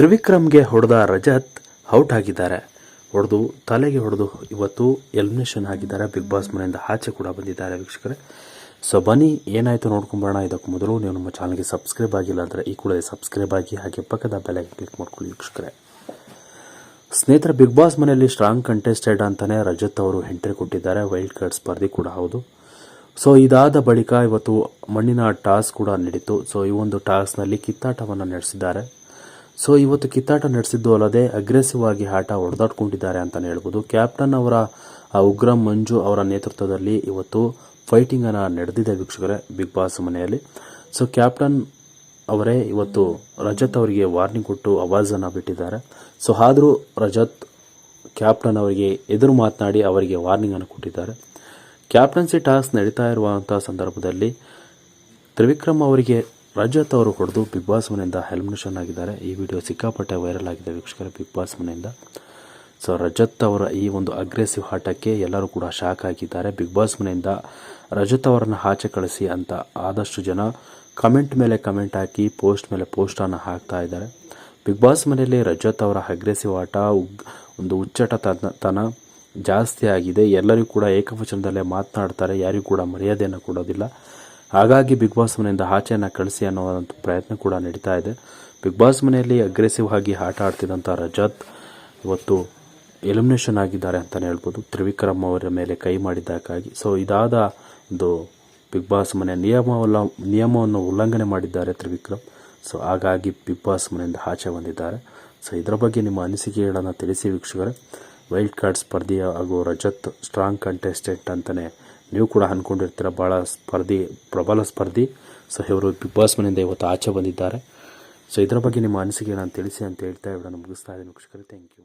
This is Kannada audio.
ತ್ರಿವಿಕ್ರಮ್ಗೆ ಹೊಡೆದ ರಜತ್ ಔಟ್ ಆಗಿದ್ದಾರೆ. ಹೊಡೆದು ತಲೆಗೆ ಹೊಡೆದು ಇವತ್ತು ಎಲಿಮಿನೇಷನ್ ಆಗಿದ್ದಾರೆ. ಬಿಗ್ ಬಾಸ್ ಮನೆಯಿಂದ ಆಚೆ ಕೂಡ ಬಂದಿದ್ದಾರೆ ವೀಕ್ಷಕರೇ. ಸೊ ಬನ್ನಿ, ಏನಾಯಿತು ನೋಡ್ಕೊಂಬರೋಣ. ಇದಕ್ಕೆ ಮೊದಲು ನೀವು ನಮ್ಮ ಚಾನಲ್ಗೆ ಸಬ್ಸ್ಕ್ರೈಬ್ ಆಗಿಲ್ಲ ಅಂದರೆ ಈ ಕೂಡಲೇ ಸಬ್ಸ್ಕ್ರೈಬ್ ಆಗಿ ಹಾಗೆ ಪಕ್ಕದ ಬೆಲೆಗೆ ಕ್ಲಿಕ್ ಮಾಡ್ಕೊಳ್ಳಿ ವೀಕ್ಷಕರೇ. ಸ್ನೇಹಿತರ, ಬಿಗ್ ಬಾಸ್ ಮನೆಯಲ್ಲಿ ಸ್ಟ್ರಾಂಗ್ ಕಂಟೆಸ್ಟೆಡ್ ಅಂತಲೇ ರಜತ್ ಅವರು ಎಂಟ್ರಿ ಕೊಟ್ಟಿದ್ದಾರೆ. ವೈಲ್ಡ್ ಕಾರ್ಡ್ ಸ್ಪರ್ಧಿ ಕೂಡ ಹೌದು. ಸೊ ಇದಾದ ಬಳಿಕ ಇವತ್ತು ಮಣ್ಣಿನ ಟಾಸ್ ಕೂಡ ನಡೀತು ಸೊ ಈ ಒಂದು ಟಾಸ್ನಲ್ಲಿ ಕಿತ್ತಾಟವನ್ನು ನಡೆಸಿದ್ದಾರೆ. ಸೊ ಇವತ್ತು ಕಿತ್ತಾಟ ನಡೆಸಿದ್ದು ಅಲ್ಲದೆ ಅಗ್ರೆಸಿವ್ ಆಗಿ ಆಟ ಹೊಡೆದಾಡ್ಕೊಂಡಿದ್ದಾರೆ ಅಂತಲೇ ಹೇಳ್ಬೋದು. ಕ್ಯಾಪ್ಟನ್ ಅವರ ಉಗ್ರ ಮಂಜು ಅವರ ನೇತೃತ್ವದಲ್ಲಿ ಇವತ್ತು ಫೈಟಿಂಗ್ ಅನ್ನ ನಡೆದಿದೆ ವೀಕ್ಷಕರೇ ಬಿಗ್ ಬಾಸ್ ಮನೆಯಲ್ಲಿ. ಸೊ ಕ್ಯಾಪ್ಟನ್ ಅವರೇ ಇವತ್ತು ರಜತ್ ಅವರಿಗೆ ವಾರ್ನಿಂಗ್ ಕೊಟ್ಟು ಅವಾಜನ್ನು ಬಿಟ್ಟಿದ್ದಾರೆ. ಸೊ ಆದರೂ ರಜತ್ ಕ್ಯಾಪ್ಟನ್ ಅವರಿಗೆ ಎದುರು ಮಾತನಾಡಿ ಅವರಿಗೆ ವಾರ್ನಿಂಗ್ ಅನ್ನು ಕೊಟ್ಟಿದ್ದಾರೆ. ಕ್ಯಾಪ್ಟನ್ಸಿ ಟಾಸ್ಕ್ ನಡೀತಾ ಇರುವಂತಹ ಸಂದರ್ಭದಲ್ಲಿ ತ್ರಿವಿಕ್ರಮ್ ಅವರಿಗೆ ರಜತ್ ಅವರು ಹೊಡೆದು ಬಿಗ್ ಬಾಸ್ ಮನೆಯಿಂದ ಹೆಲ್ಮಿನೇಷನ್ ಆಗಿದ್ದಾರೆ. ಈ ವಿಡಿಯೋ ಸಿಕ್ಕಾಪಟ್ಟೆ ವೈರಲ್ ಆಗಿದೆ. ವೀಕ್ಷಕರ, ಬಿಗ್ ಬಾಸ್ ಮನೆಯಿಂದ. ಸೊ ರಜತ್ ಅವರ ಈ ಒಂದು ಅಗ್ರೆಸಿವ್ ಆಟಕ್ಕೆ ಎಲ್ಲರೂ ಕೂಡ ಶಾಕ್ ಆಗಿದ್ದಾರೆ. ಬಿಗ್ ಬಾಸ್ ಮನೆಯಿಂದ ರಜತ್ ಅವರನ್ನು ಆಚೆ ಕಳಿಸಿ ಅಂತ ಆದಷ್ಟು ಜನ ಕಮೆಂಟ್ ಮೇಲೆ ಕಮೆಂಟ್ ಹಾಕಿ ಪೋಸ್ಟ್ ಮೇಲೆ ಪೋಸ್ಟನ್ನು ಹಾಕ್ತಾ ಇದ್ದಾರೆ. ಬಿಗ್ ಬಾಸ್ ಮನೆಯಲ್ಲಿ ರಜತ್ ಅವರ ಅಗ್ರೆಸಿವ್ ಆಟ ಒಂದು ಒಂದು ಉಚ್ಚಟತನ ಜಾಸ್ತಿ ಆಗಿದೆ. ಎಲ್ಲರಿಗೂ ಕೂಡ ಏಕವಚನದಲ್ಲೇ ಮಾತನಾಡ್ತಾರೆ. ಯಾರಿಗೂ ಕೂಡ ಮರ್ಯಾದೆಯನ್ನು ಕೊಡೋದಿಲ್ಲ. ಹಾಗಾಗಿ ಬಿಗ್ ಬಾಸ್ ಮನೆಯಿಂದ ಆಚೆಯನ್ನು ಕಳಿಸಿ ಅನ್ನೋವಂಥ ಪ್ರಯತ್ನ ಕೂಡ ನಡೀತಾ ಇದೆ. ಬಿಗ್ ಬಾಸ್ ಮನೆಯಲ್ಲಿ ಅಗ್ರೆಸಿವ್ ಆಗಿ ಆಟ ಆಡ್ತಿದ್ದಂಥ ರಜತ್ ಇವತ್ತು ಎಲಿಮಿನೇಷನ್ ಆಗಿದ್ದಾರೆ ಅಂತಲೇ ಹೇಳ್ಬೋದು. ತ್ರಿವಿಕ್ರಮ್ ಅವರ ಮೇಲೆ ಕೈ ಮಾಡಿದ್ದಕ್ಕಾಗಿ. ಸೊ ಇದಾದ ಒಂದು ಬಿಗ್ ಬಾಸ್ ಮನೆ ನಿಯಮ ನಿಯಮವನ್ನು ಉಲ್ಲಂಘನೆ ಮಾಡಿದ್ದಾರೆ ತ್ರಿವಿಕ್ರಮ್. ಸೊ ಹಾಗಾಗಿ ಬಿಗ್ ಬಾಸ್ ಮನೆಯಿಂದ ಆಚೆ ಬಂದಿದ್ದಾರೆ. ಸೊ ಇದರ ಬಗ್ಗೆ ನಿಮ್ಮ ಅನಿಸಿಕೆಗಳನ್ನು ತಿಳಿಸಿ ವೀಕ್ಷಕರೇ. ವೈಲ್ಡ್ ಕಾರ್ಡ್ ಸ್ಪರ್ಧಿ ಹಾಗೂ ರಜತ್ ಸ್ಟ್ರಾಂಗ್ ಕಂಟೆಸ್ಟೆಂಟ್ ಅಂತಲೇ ನೀವು ಕೂಡ ಅಂದ್ಕೊಂಡಿರ್ತೀರ ಭಾಳ ಸ್ಪರ್ಧಿ, ಪ್ರಬಲ ಸ್ಪರ್ಧಿ. ಸೊ ಇವರು ಬಿಗ್ ಬಾಸ್ ಮನೆಯಿಂದ ಇವತ್ತು ಆಚೆ ಬಂದಿದ್ದಾರೆ. ಸೊ ಇದರ ಬಗ್ಗೆ ನಿಮ್ಮ ಅನಿಸಿಕೆ ನಾನು ತಿಳಿಸಿ ಅಂತ ಹೇಳ್ತಾ ಇವರನ್ನು ಮುಗಿಸ್ತಾ ಇದ್ದೀನಿ. ವೀಕ್ಷಕರೇ ಥ್ಯಾಂಕ್ ಯು